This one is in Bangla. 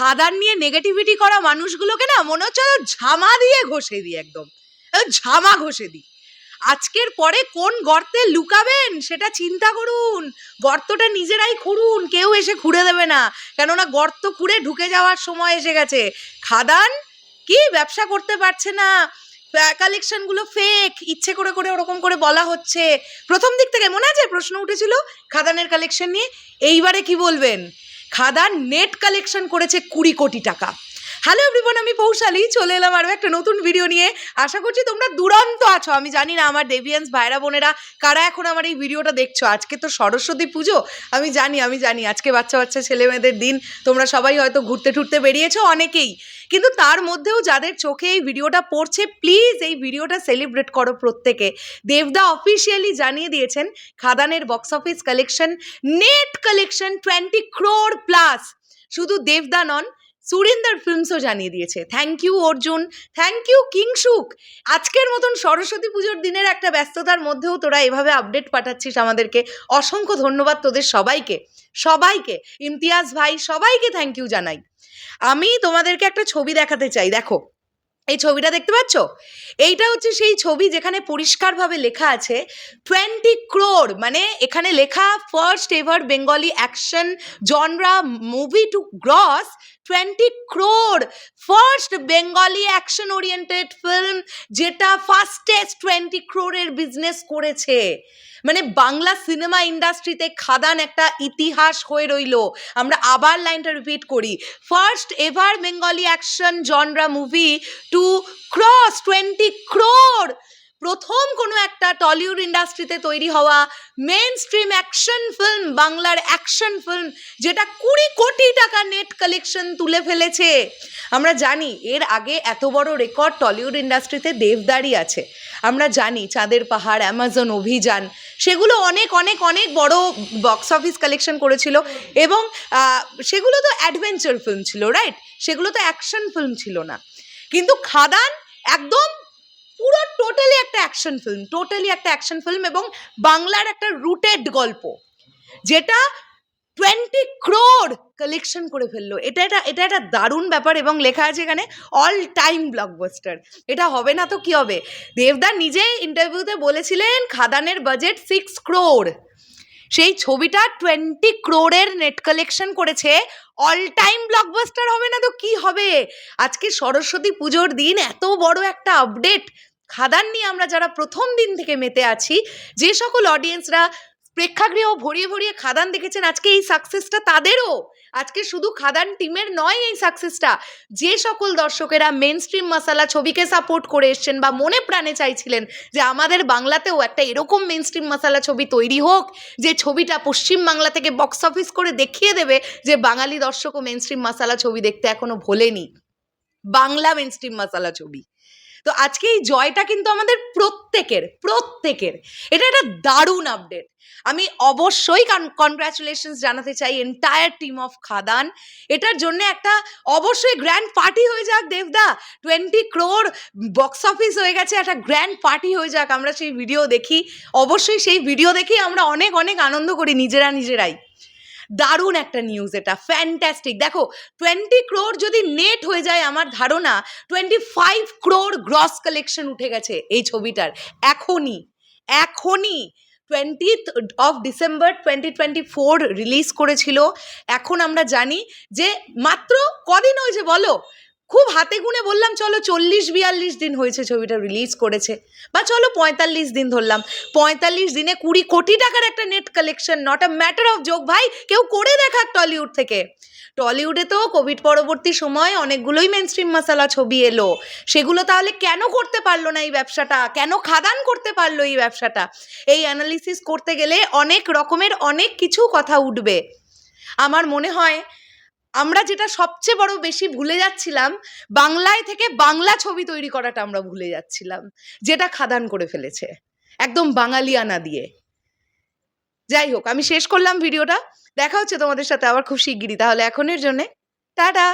খাদান নিয়ে নেগেটিভিটি করা মানুষগুলোকে না মনে হচ্ছে ঝামা দিয়ে ঘষে দিই একদম। ঝামা ঘষে দিই। আজকের পরে কোন গর্তে লুকাবেন সেটা চিন্তা করুন। গর্তটা নিজেরাই খুঁড়ুন, কেউ এসে খুঁড়ে দেবে না। কেননা গর্ত খুঁড়ে ঢুকে যাওয়ার সময় এসে গেছে। খাদান কি ব্যবসা করতে পারছে না। কালেকশনগুলো ফেক ইচ্ছে করে করে ওরকম করে বলা হচ্ছে। প্রথম দিক থেকে মনে আছে? প্রশ্ন উঠেছিল খাদানের কালেকশন নিয়ে। এইবারে কি বলবেন? খাদান নেট কালেকশন করেছে কুড়ি কোটি টাকা। হ্যালো এভরিবন আমি পৌশালী চলে এলাম আরও একটা নতুন ভিডিও নিয়ে। আশা করছি তোমরা দুরন্ত আছো। আমি জানি না আমার ডেভিয়েন্স ভাইরা বোনেরা কারা এখন আমার এই ভিডিওটা দেখছ। আজকে তো সরস্বতী পুজো। আমি জানি আমি জানি, আজকে বাচ্চা বাচ্চা ছেলে মেয়েদের দিন। তোমরা সবাই হয়তো ঘুরতে ঠুরতে বেরিয়েছো অনেকেই। কিন্তু তার মধ্যেও যাদের চোখে এই ভিডিওটা পড়ছে প্লিজ এই ভিডিওটা সেলিব্রেট করো প্রত্যেকে। দেবদা অফিসিয়ালি জানিয়ে দিয়েছেন, খাদানের box office collection net collection twenty crore plus শুধু দেবদা নন সুরিন্দর ফিল্মসও জানিয়ে দিয়েছে। Thank you Arjun. Thank you Kingshuk আজকের মতন সরস্বতী পুজোর দিনের একটা ব্যস্ততার মধ্যেও তোরা এভাবে আপডেট পাঠাচ্ছিস আমাদেরকে। অসংখ্য ধন্যবাদ তোদের সবাইকে। সবাইকে, ইমতিয়াজ ভাই, সবাইকে থ্যাংক ইউ জানাই। আমি তোমাদেরকে একটা ছবি দেখাতে চাই। দেখো, এই ছবিটা দেখতে পাচ্ছ? এইটা হচ্ছে সেই ছবি যেখানে পরিষ্কারভাবে লেখা আছে টোয়েন্টি ক্রোর মানে এখানে লেখা first ever Bengali action genre movie to gross twenty crore first Bengali action oriented film যেটা ফাস্টেস্ট টোয়েন্টি ক্রোরের বিজনেস করেছে। মানে বাংলা সিনেমা ইন্ডাস্ট্রিতে খাদান একটা ইতিহাস হয়ে রইল। আমরা আবার লাইনটা রিপিট করি। First ever Bengali action genre movie to cross twenty crore প্রথম কোনো একটা টলিউড ইন্ডাস্ট্রিতে তৈরি হওয়া মেন স্ট্রিম অ্যাকশন ফিল্ম বাংলার অ্যাকশন ফিল্ম যেটা কুড়ি কোটি টাকা নেট কালেকশন তুলে ফেলেছে। আমরা জানি এর আগে এত বড় রেকর্ড টলিউড ইন্ডাস্ট্রিতে দেবদারি আছে। আমরা জানি চাঁদের পাহাড় অ্যামাজন অভিযান, সেগুলো অনেক অনেক অনেক বড় বক্স অফিস কালেকশন করেছিল এবং সেগুলো তো অ্যাডভেঞ্চার ফিল্ম ছিল রাইট সেগুলো তো অ্যাকশন ফিল্ম ছিল না। কিন্তু খাদান একদম পুরো টোটালি একটা অ্যাকশন ফিল্ম টোটালি একটা অ্যাকশন ফিল্ম এবং বাংলার একটা রুটেড গল্প, যেটা টোয়েন্টি ক্রোর কালেকশন করে ফেলল। এটা এটা এটা একটা দারুণ ব্যাপার এবং লেখা আছে এখানে অল টাইম ব্লকবাস্টার এটা হবে না তো কি হবে? দেবদা নিজেই ইন্টারভিউতে বলেছিলেন, খাদানের বাজেট সিক্স ক্রোর সেই ছবিটা টোয়েন্টি ক্রোরের নেট কালেকশন করেছে। অল টাইম ব্লকবাস্টার হবে না তো কি হবে? আজকে সরস্বতী পুজোর দিন, এত বড় একটা আপডেট খাদান নিয়ে আমরা যারা প্রথম দিন থেকে মেতে আছি, যে সকল অডিয়েন্সরা প্রেক্ষাগৃহ ভরিয়ে ভরিয়ে খাদান দেখেছেন, আজকে এই সাকসেসটা তাদেরও। আজকে শুধু খাদান টিমের নয় এই সাকসেসটা যে সকল দর্শকেরা মেন স্ট্রিম মশালা ছবিকে সাপোর্ট করে এসছেন বা মনে প্রাণে চাইছিলেন যে আমাদের বাংলাতেও একটা এরকম মেন স্ট্রিম মশালা ছবি তৈরি হোক, যে ছবিটা পশ্চিম বাংলা থেকে বক্স অফিস করে দেখিয়ে দেবে যে বাঙালি দর্শকও মেন স্ট্রিম মশালা ছবি দেখতে এখনও ভোলেনি। বাংলা মেন স্ট্রিম মশালা ছবি। তো আজকে এই জয়টা কিন্তু আমাদের প্রত্যেকের প্রত্যেকের। এটা একটা দারুণ আপডেট আমি অবশ্যই কনগ্রাচুলেশনস জানাতে চাই এন্টায়ার টিম অফ খাদান। এটার জন্য একটা অবশ্যই গ্র্যান্ড পার্টি হয়ে যাক, দেবদা। টোয়েন্টি ক্রোর বক্স অফিস হয়ে গেছে, একটা গ্র্যান্ড পার্টি হয়ে যাক, আমরা সেই ভিডিও দেখি। অবশ্যই সেই ভিডিও দেখেই আমরা অনেক অনেক আনন্দ করি নিজেরা নিজেরাই। দারুণ একটা নিউজ এটা ফ্যান্টাস্টিক দেখো টোয়েন্টি ক্রোর যদি নেট হয়ে যায় আমার ধারণা twenty five crore gross collection উঠে গেছে এই ছবিটার, এখনই এখনই। Twentieth of December twenty twenty four release করেছিল। এখন আমরা জানি যে মাত্র কদিন ওই যে বলো? খুব হাতে গুনে বললাম, চলো চল্লিশ বিয়াল্লিশ দিন হয়েছে ছবিটা রিলিজ করেছে। বা চলো পঁয়তাল্লিশ দিন ধরলাম। পঁয়তাল্লিশ দিনে কুড়ি কোটি টাকার একটা net collection not a matter of যোগ ভাই, কেউ করে দেখাক টলিউড থেকে। টলিউডে তো কোভিড পরবর্তী সময় অনেকগুলোই মেন স্ট্রিম মশালা ছবি এলো। সেগুলো তাহলে কেন করতে পারল না এই ব্যবসাটা? কেন খাদান করতে পারল এই ব্যবসাটা? এই অ্যানালিসিস করতে গেলে অনেক রকমের অনেক কিছু কথা উঠবে। আমার মনে হয় আমরা যেটা সবচেয়ে বড় বেশি ভুলে যাচ্ছিলাম, বাংলায় থেকে বাংলা ছবি তৈরি করাটা আমরা ভুলে যাচ্ছিলাম, যেটা খাদান করে ফেলেছে, একদম বাঙালিয়ানা দিয়ে। যাই হোক, আমি শেষ করলাম ভিডিওটা, দেখা হচ্ছে তোমাদের সাথে আবার খুব শিগগিরই, তাহলে এখনের জন্যে, টাটা!